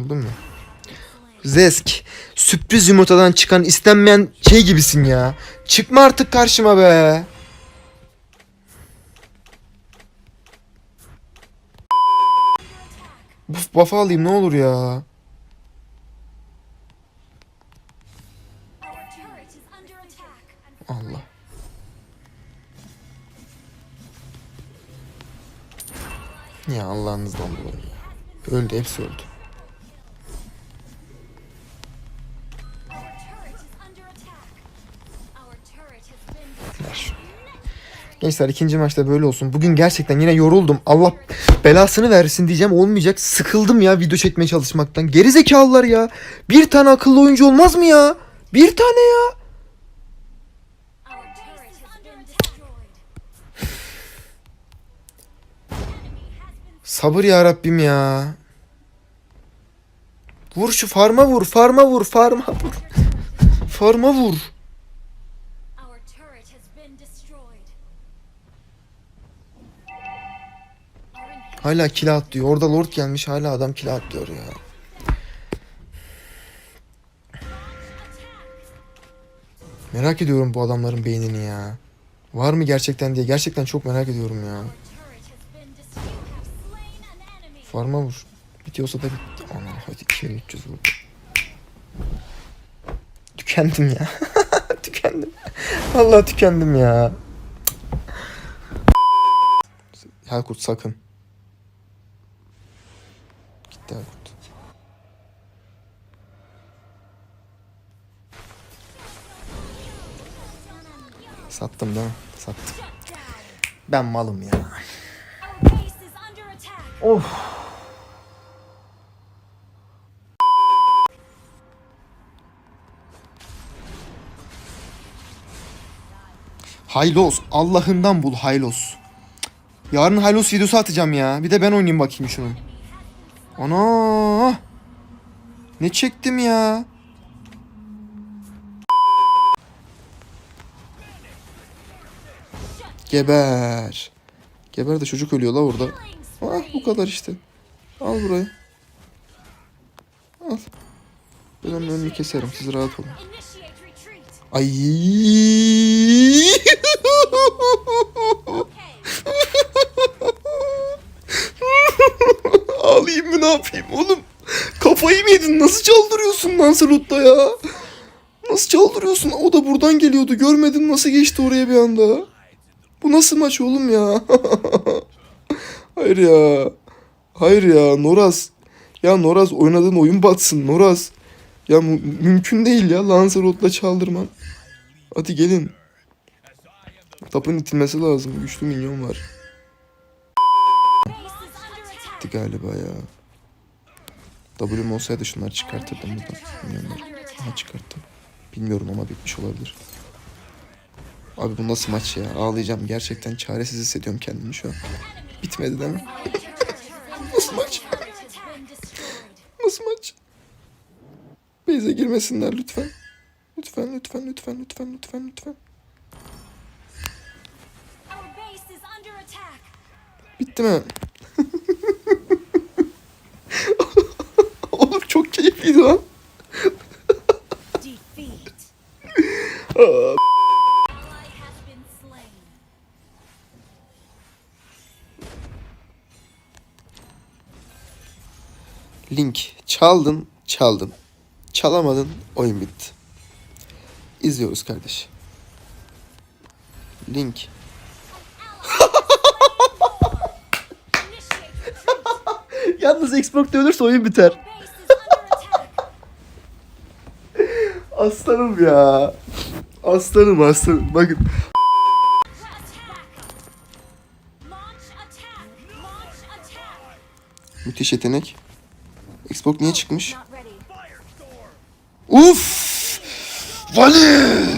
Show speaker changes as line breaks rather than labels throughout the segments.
Öldün mü? Zesk. Sürpriz yumurtadan çıkan istenmeyen şey gibisin ya. Çıkma artık karşıma be. Buf buff'ı alayım ne olur ya. Allah. Ya Allah'ınızdan dolayı. Öldü hepsi öldü. Gençler ikinci maçta böyle olsun. Bugün gerçekten yine yoruldum. Allah belasını versin diyeceğim olmayacak. Sıkıldım ya video çekmeye çalışmaktan. Geri zekalılar ya. Bir tane akıllı oyuncu olmaz mı ya? Bir tane ya. Sabır ya Rabbim ya. Vur şu farma vur, farma vur, farma vur. farma vur. Hala kill atlıyor. Orada lord gelmiş hala adam kill atlıyor ya. Merak ediyorum bu adamların beynini ya. Var mı gerçekten diye gerçekten çok merak ediyorum ya. Farma vur. Bitiyorsa da bitti. Aman hadi 2300 vurdu. Tükendim ya. tükendim. Vallahi tükendim ya. Helkurt sakın. Gitti Helkurt. Sattım değil mi? Sattım. Ben malım ya.
Attack.
Haylos. Allah'ından bul Haylos. Yarın Haylos videosu atacağım ya. Bir de ben oynayayım bakayım şunu. Ana! Ne çektim ya? Geber. Geber de çocuk ölüyor la orada. Ah bu kadar işte. Al burayı. Al. Ben onun önünü keserim. Siz rahat olun. Ay. Ağlayayım mı ne yapayım oğlum? Kafayı mı yedin? Nasıl çaldırıyorsun Lancelot'ta ya? Nasıl çaldırıyorsun? O da buradan geliyordu. Görmedim nasıl geçti oraya bir anda. Bu nasıl maç oğlum ya? Hayır ya. Hayır ya Noraz. Ya Noraz oynadığın oyun batsın Noraz. Ya mu- mümkün değil ya Lancelot'la çaldırman. Hadi gelin. Tapın itilmesi lazım. Güçlü minyon var. Gitti galiba ya. W'm olsaydı şunları çıkartırdım buradan. Minyonları. Aha çıkarttım. Bilmiyorum ama bitmiş olabilir. Abi bu nasıl maç ya? Ağlayacağım. Gerçekten çaresiz hissediyorum kendimi şu an. Bitmedi değil mi? nasıl maç? Nasıl maç? Beyze girmesinler lütfen. Lütfen lütfen lütfen lütfen lütfen lütfen. Bitti mi? Çok
slain.
Link çaldın çaldın. Çalamadın oyun bitti. İzliyoruz kardeş. Link. Yalnız Xbox'ta ölürse oyun biter. Aslanım ya. Aslanım aslanım. Bakın. Müthiş yetenek. Xbox niye çıkmış? Uf! Valir!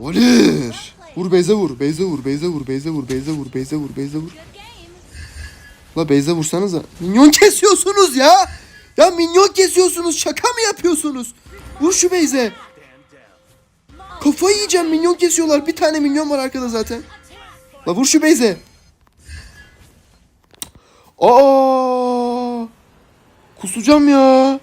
Valir! Vur Beyze vur, Beyze vur, Beyze vur, Beyze vur, Beyze vur, Beyze vur, Beyze vur. La Beyze vursanıza. Minyon kesiyorsunuz ya! Ya minyon kesiyorsunuz, şaka mı yapıyorsunuz? Vur şu Beyze. Kafayı yiyeceğim, minyon kesiyorlar. Bir tane minyon var arkada zaten. La vur şu Beyze. Aa! Kusacağım ya.